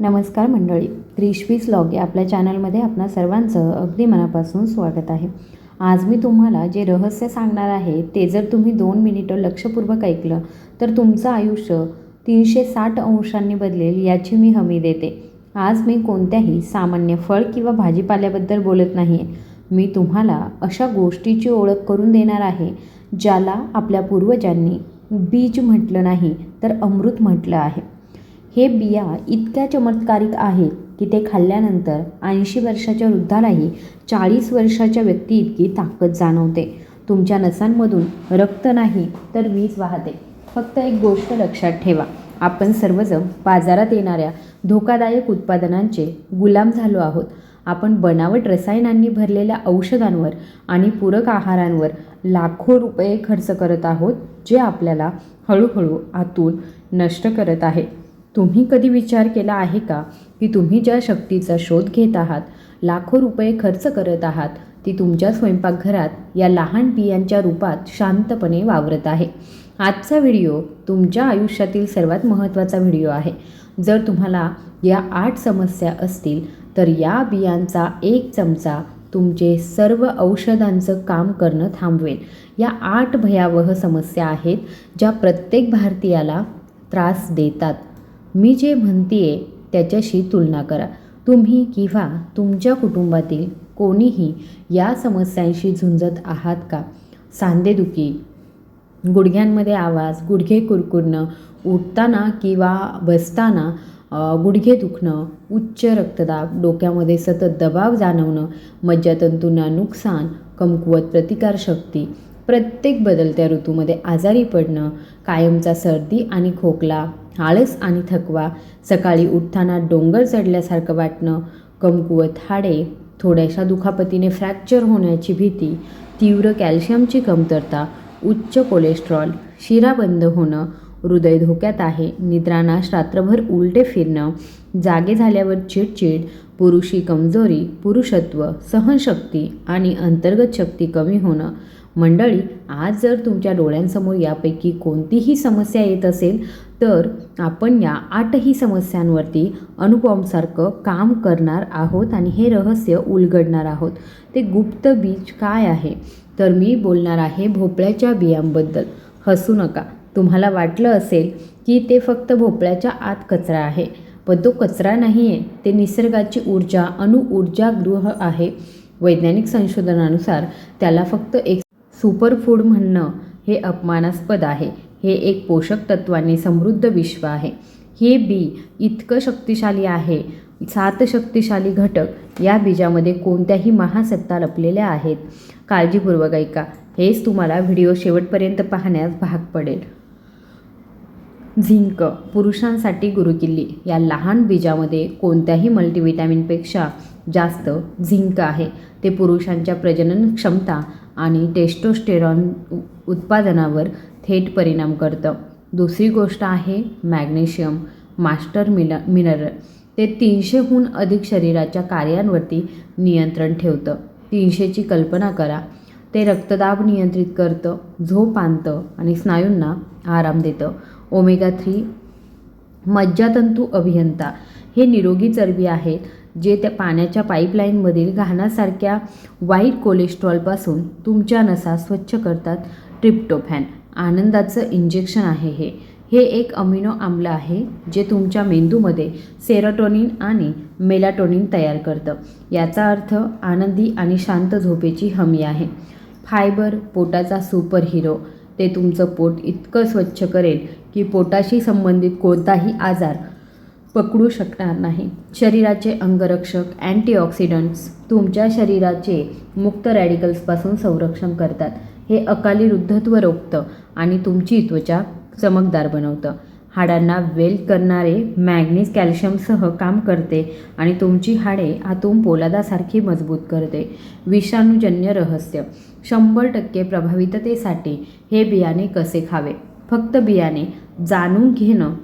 नमस्कार मंडळी क्रिशवीज लॉग या आपल्या चॅनलमध्ये आपणा सर्वांचं अगदी मनापासून स्वागत आहे. आज मी तुम्हाला जे रहस्य सांगणार आहे ते जर तुम्ही दोन मिनिटं लक्षपूर्वक ऐकलं तर तुमचं आयुष्य तीनशे साठ अंशांनी बदलेल याची मी हमी देते. आज मी कोणत्याही सामान्य फळ किंवा भाजीपाल्याबद्दल बोलत नाही मी तुम्हाला अशा गोष्टीची ओळख करून देणार आहे ज्याला आपल्या पूर्वजांनी बीज म्हटलं नाही तर अमृत म्हटलं आहे. हे बिया इतक्या चमत्कारिक आहेत की ते खाल्ल्यानंतर ऐंशी वर्षाच्या वृद्धालाही चाळीस वर्षाच्या व्यक्ती इतकी ताकद जाणवते. तुमच्या नसांमधून रक्त नाही तर वीज वाहते. फक्त एक गोष्ट लक्षात ठेवा. आपण सर्वजण बाजारात येणाऱ्या धोकादायक उत्पादनांचे गुलाम झालो आहोत. आपण बनावट रसायनांनी भरलेल्या औषधांवर आणि पूरक आहारांवर लाखो रुपये खर्च करत आहोत जे आपल्याला हळूहळू आतून नष्ट करत आहे. तुम्ही कधी विचार केला आहे का की तुम्ही ज्या शक्तीचा शोध घेत आहात लाखो रुपये खर्च करत आहात ती तुमच्या स्वयंपाकघरात या लहान बियांच्या रूपात शांतपणे वावरत आहे. आजचा व्हिडिओ तुमच्या आयुष्यातील सर्वात महत्त्वाचा व्हिडिओ आहे. जर तुम्हाला या आठ समस्या असतील तर या बियांचा एक चमचा तुमचे सर्व औषधांचं काम करणं थांबवेल. या आठ भयावह समस्या आहेत ज्या प्रत्येक भारतीयाला त्रास देतात. मी जे म्हणतीये त्याच्याशी तुलना करा. तुम्ही किंवा तुमच्या कुटुंबातील कोणीही या समस्यांशी झुंजत आहात का? सांधेदुखी गुडघ्यांमध्ये आवाज गुडघे कुरकुरणं उठताना किंवा बसताना गुडघे दुखणं उच्च रक्तदाब डोक्यामध्ये सतत दबाव जाणवणं मज्जातंतूंना नुकसान कमकुवत प्रतिकारशक्ती प्रत्येक बदलत्या ऋतूमध्ये आजारी पडणं कायमचा सर्दी आणि खोकला आळस आणि थकवा सकाळी उठताना डोंगर चढल्यासारखं वाटणं कमकुवत हाडे थोड्याशा दुखापतीने फ्रॅक्चर होण्याची भीती तीव्र कॅल्शियमची कमतरता उच्च कोलेस्ट्रॉल शिरा बंद होणं हृदय धोक्यात आहे निद्रानाश रात्रभर उलटे फिरणं जागे झाल्यावर चिडचिड पुरुषी कमजोरी पुरुषत्व सहनशक्ती आणि अंतर्गत शक्ती कमी होणं मंडळी आज जर तुमच्या डोळ्यांसमोर यापैकी कोणतीही समस्या येत असेल तर आपण या आठही समस्यांवरती अनुपमसारखं काम करणार आहोत आणि हे रहस्य उलगडणार आहोत. ते गुप्त बीज काय आहे? तर मी बोलणार आहे भोपळ्याच्या बियांबद्दल. हसू नका. तुम्हाला वाटलं असेल की ते फक्त भोपळ्याच्या आत कचरा आहे पण तो कचरा नाही आहे ते निसर्गाची ऊर्जा अणुऊर्जागृह आहे. वैज्ञानिक संशोधनानुसार त्याला फक्त एक सुपरफूड म्हणणं हे अपमानास्पद आहे. हे एक पोषक तत्वांनी समृद्ध विश्व आहे. हे बी इतकं शक्तिशाली आहे सात शक्तिशाली घटक या बीजामध्ये कोणत्याही महासत्ता लपलेल्या आहेत. काळजीपूर्वक ऐका हेच तुम्हाला व्हिडिओ शेवटपर्यंत पाहण्यास भाग पडेल. झिंक पुरुषांसाठी गुरुकिल्ली या लहान बीजामध्ये कोणत्याही मल्टीविटॅमिनपेक्षा जास्त झिंक आहे. ते पुरुषांच्या प्रजनन क्षमता आणि टेस्टोस्टेरॉन उ- उत्पादनावर थेट परिणाम करतं. दुसरी गोष्ट आहे मॅग्नेशियम मास्टर मिन मिनरल. ते तीनशेहून अधिक शरीराच्या कार्यांवरती नियंत्रण ठेवतं. तीनशेची कल्पना करा. ते रक्तदाब नियंत्रित करतं झोप आणतं आणि स्नायूंना आराम देतं. ओमेगा थ्री मज्जातंतू अभियंता. हे निरोगी चरबी आहेत. जे त्या पाण्याच्या पाईपलाईनमधील घाणासारख्या वाईट कोलेस्ट्रॉलपासून तुमच्या नसा स्वच्छ करतात ट्रिप्टोफॅन. आनंदाचं इंजेक्शन आहे हे. हे एक अमिनो आम्ल आहे जे तुमच्या मेंदूमध्ये सेरोटोनिन आणि मेलाटोनिन तयार करतं. याचा अर्थ आनंदी आणि शांत झोपेची हमी आहे. फायबर पोटाचा सुपर हिरो ते तुमचं पोट इतकं स्वच्छ करेल की पोटाशी संबंधित कोणताही आजार पकडू शकणार नाही. शरीराचे अंगरक्षक अँटीऑक्सिडंट्स तुमच्या शरीराचे मुक्त रॅडिकल्सपासून संरक्षण करतात. हे अकाली वृद्धत्व रोखतं आणि तुमची त्वचा चमकदार बनवतं. हाडांना वेल करणारे मॅग्नीज कॅल्शियमसह काम करते आणि तुमची हाडे आतून पोलादासारखी मजबूत करते. विषाणूजन्य रहस्य. शंभर टक्के प्रभाविततेसाठी हे बियाणे कसे खावे? फक्त बियाणे जाणून घेणं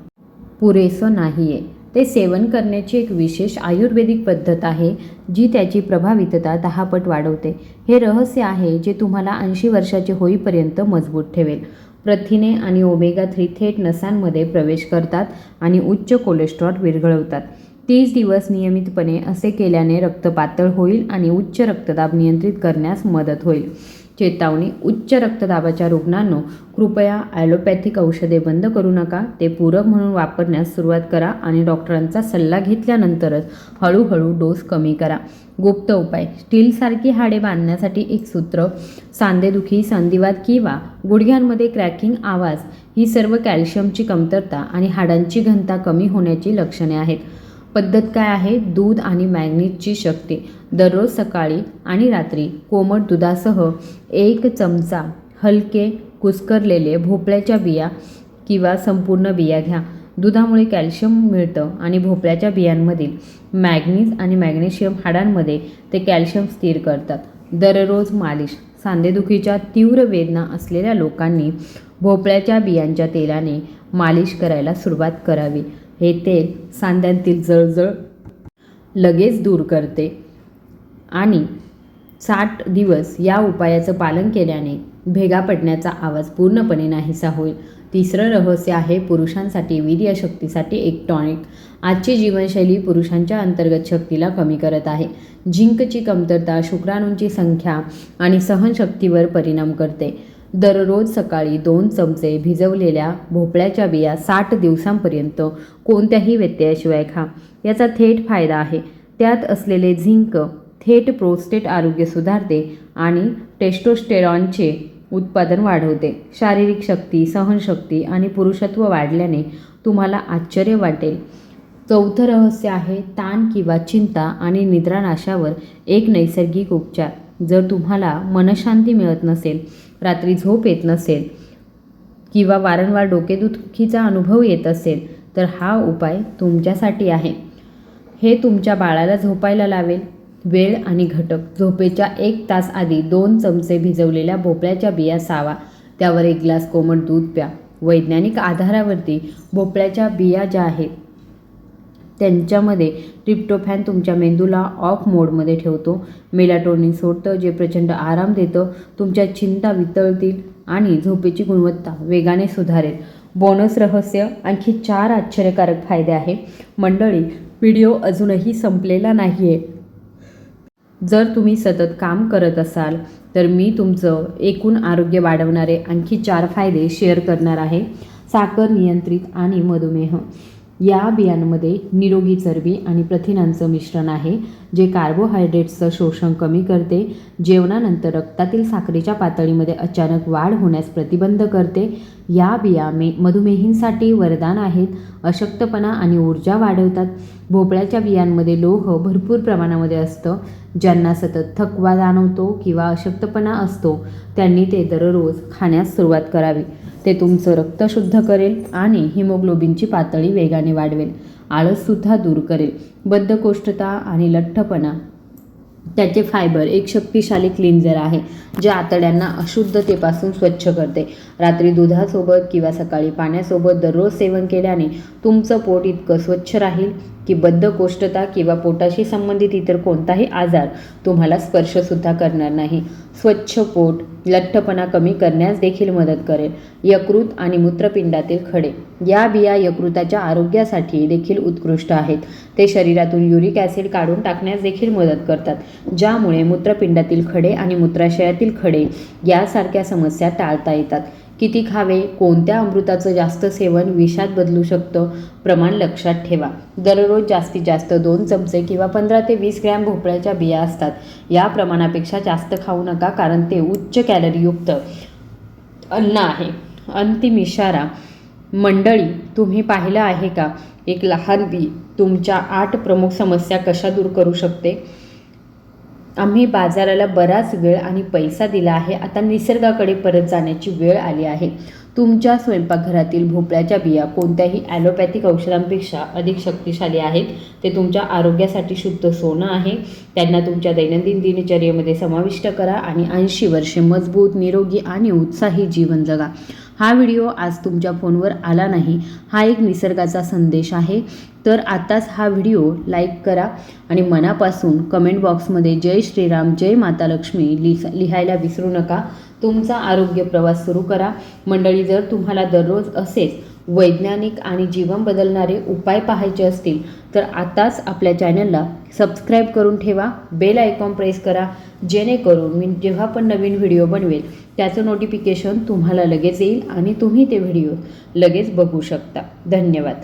पुरेसं नाही आहे ते सेवन करण्याची एक विशेष आयुर्वेदिक पद्धत आहे जी त्याची प्रभावितता दहापट वाढवते. हे रहस्य आहे जे तुम्हाला ऐंशी वर्षाचे होईपर्यंत मजबूत ठेवेल. प्रथिने आणि ओमेगा थ्री थेट नसांमध्ये प्रवेश करतात आणि उच्च कोलेस्ट्रॉल विरघळवतात. तीस दिवस नियमितपणे असे केल्याने रक्त पातळ होईल आणि उच्च रक्तदाब नियंत्रित करण्यास मदत होईल. चेतावणी उच्च रक्तदाबाच्या रुग्णांनो कृपया ॲलोपॅथिक औषधे बंद करू नका. ते पूरक म्हणून वापरण्यास सुरुवात करा आणि डॉक्टरांचा सल्ला घेतल्यानंतरच हळूहळू डोस कमी करा. गुप्त उपाय स्टीलसारखी हाडे बांधण्यासाठी एक सूत्र सांधेदुखी संधिवात किंवा गुडघ्यांमध्ये क्रॅकिंग आवाज ही सर्व कॅल्शियमची कमतरता आणि हाडांची घनता कमी होण्याची लक्षणे आहेत. पद्धत काय आहे? दूध आणि मॅग्नेटची शक्ती. दररोज सकाळी आणि रात्री कोमट दुधासह एक चमचा हलके कुस्करलेले भोपळ्याच्या बिया किंवा संपूर्ण बिया घ्या. दुधामुळे कॅल्शियम मिळतं आणि भोपळ्याच्या बियांमधील मॅग्नीज आणि मॅग्नेशियम हाडांमध्ये ते कॅल्शियम स्थिर करतात. दररोज मालिश सांधेदुखीच्या तीव्र वेदना असलेल्या लोकांनी भोपळ्याच्या बियांच्या तेलाने मालिश करायला सुरुवात करावी. हे तेल सांध्यांतील जळजळ लगेच दूर करते. आणि साठ दिवस या उपायाचं पालन केल्याने भेगा पडण्याचा आवाज पूर्णपणे नाहीसा होईल. तिसरं रहस्य आहे पुरुषांसाठी वीर्यशक्तीसाठी एक टॉनिक आजची जीवनशैली पुरुषांच्या अंतर्गत शक्तीला कमी करत आहे. झिंकची कमतरता शुक्राणूंची संख्या आणि सहनशक्तीवर परिणाम करते. दररोज सकाळी दोन चमचे भिजवलेल्या भोपळ्याच्या बिया साठ दिवसांपर्यंत कोणत्याही व्यत्ययाशिवाय खा. याचा थेट फायदा आहे. त्यात असलेले झिंक थेट प्रोस्टेट आरोग्य सुधारते आणि टेस्टोस्टेरॉनचे उत्पादन वाढवते. शारीरिक शक्ती सहनशक्ती आणि पुरुषत्व वाढल्याने तुम्हाला आश्चर्य वाटेल. चौथं रहस्य आहे ताण किंवा चिंता आणि निद्रानाशावर एक नैसर्गिक उपचार. जर तुम्हाला मनशांती मिळत नसेल रात्री झोप येत नसेल किंवा वारंवार डोकेदुखीचा अनुभव येत असेल तर हा उपाय तुमच्यासाठी आहे. हे तुमच्या बाळाला झोपायला लावेल. वेळ आणि घटक. झोपेच्या एक तास आधी दोन चमचे भिजवलेल्या भोपळ्याच्या बिया सावा. त्यावर एक ग्लास कोमट दूध प्या. वैज्ञानिक आधारावरती भोपळ्याच्या बिया ज्या आहेत त्यांच्यामध्ये ट्रिप्टोफॅन तुमच्या मेंदूला ऑफ मोडमध्ये ठेवतो. मेलाटोनिन सोडतं जे प्रचंड आराम देतं तुमच्या चिंता वितळतील आणि झोपेची गुणवत्ता वेगाने सुधारेल. बोनस रहस्य आणखी चार आश्चर्यकारक फायदे आहे मंडळी व्हिडिओ अजूनही संपलेला नाही आहे जर तुम्ही सतत काम करत असाल तर मी तुमचं एकूण आरोग्य वाढवणारे आणखी चार फायदे शेअर करणार आहे. साखर नियंत्रित आणि मधुमेह. या बियांमध्ये निरोगी चरबी आणि प्रथिनांचं मिश्रण आहे. जे कार्बोहायड्रेट्सचं शोषण कमी करते जेवणानंतर रक्तातील साखरेच्या पातळीमध्ये अचानक वाढ होण्यास प्रतिबंध करते. या बिया मे मधुमेहींसाठी वरदान आहेत. अशक्तपणा आणि ऊर्जा वाढवतात. भोपळ्याच्या बियांमध्ये लोह भरपूर प्रमाणामध्ये असतं ज्यांना सतत थकवा जाणवतो किंवा अशक्तपणा असतो. त्यांनी ते दररोज खाण्यास सुरुवात करावी. ते तुमचं रक्त शुद्ध करेल आणि हिमोग्लोबिनची पातळी वेगाने वाढवेल. आळससुद्धा दूर करेल. बद्धकोष्ठता आणि लठ्ठपणा. त्याचे फायबर एक शक्तिशाली क्लिन्झर आहे जे आतड्यांना अशुद्धतेपासून स्वच्छ करते. रात्री दुधासोबत किंवा सकाळी पाण्यासोबत दररोज सेवन केल्याने तुमचं पोट इतकं स्वच्छ राहील. की बद्धकोष्ठता किंवा पोटाशी संबंधित इतर कोणताही आजार तुम्हाला स्पर्शसुद्धा करणार नाही. स्वच्छ पोट लठ्ठपणा कमी करण्यास देखील मदत करेल. यकृत आणि मूत्रपिंडातील खडे. या बिया यकृताच्या आरोग्यासाठी देखील उत्कृष्ट आहेत. ते शरीरातून युरिक ॲसिड काढून टाकण्यास देखील मदत करतात ज्यामुळे मूत्रपिंडातील खडे आणि मूत्राशयातील खडे यासारख्या समस्या टाळता येतात. किती खावे कोणत्या अमृताचं जास्त सेवन विषात बदलू शकतं? प्रमाण लक्षात ठेवा. दररोज जास्तीत जास्त दोन चमचे किंवा पंधरा ते वीस ग्रॅम भोपळ्याच्या बिया असतात. या प्रमाणापेक्षा जास्त खाऊ नका कारण ते उच्च कॅलरीयुक्त अन्न आहे. अंतिम इशारा मंडळी तुम्ही पाहिलं आहे का? एक लहान बी तुमच्या आठ प्रमुख समस्या कशा दूर करू शकते? आम्ही बाजाराला बराच वेळ आणि पैसा दिला आहे. आता निसर्गाकडे परत जाण्याची वेळ आली आहे. तुमच्या स्वयंपाकघरातील भोपळ्याच्या बिया कोणत्याही ॲलोपॅथिक औषधांपेक्षा अधिक शक्तिशाली आहेत. ते तुमच्या आरोग्यासाठी शुद्ध सोनं आहे. त्यांना तुमच्या दैनंदिन दिनचर्येमध्ये समाविष्ट करा आणि ऐंशी वर्षे मजबूत निरोगी आणि उत्साही जीवन जगा. हा व्हिडिओ आज तुमच्या फोनवर आला नाही हा एक निसर्गाचा संदेश आहे. तर आत्ताच हा व्हिडिओ लाईक करा आणि मनापासून कमेंट बॉक्समध्ये जय श्रीराम जय माता लक्ष्मी लिह लिहायला विसरू नका. तुमचा आरोग्य प्रवास सुरू करा. मंडळी जर तुम्हाला दररोज असेच वैज्ञानिक आणि जीवन बदलणारे उपाय पाहायचे असतील तर आताच आपल्या चॅनलला सबस्क्राईब करून ठेवा बेल आयकॉन प्रेस करा जेणेकरून मी जेव्हा पण नवीन व्हिडिओ बनवेल त्याचं नोटिफिकेशन तुम्हाला लगेच येईल आणि तुम्ही ते व्हिडिओ लगेच बघू शकता. धन्यवाद.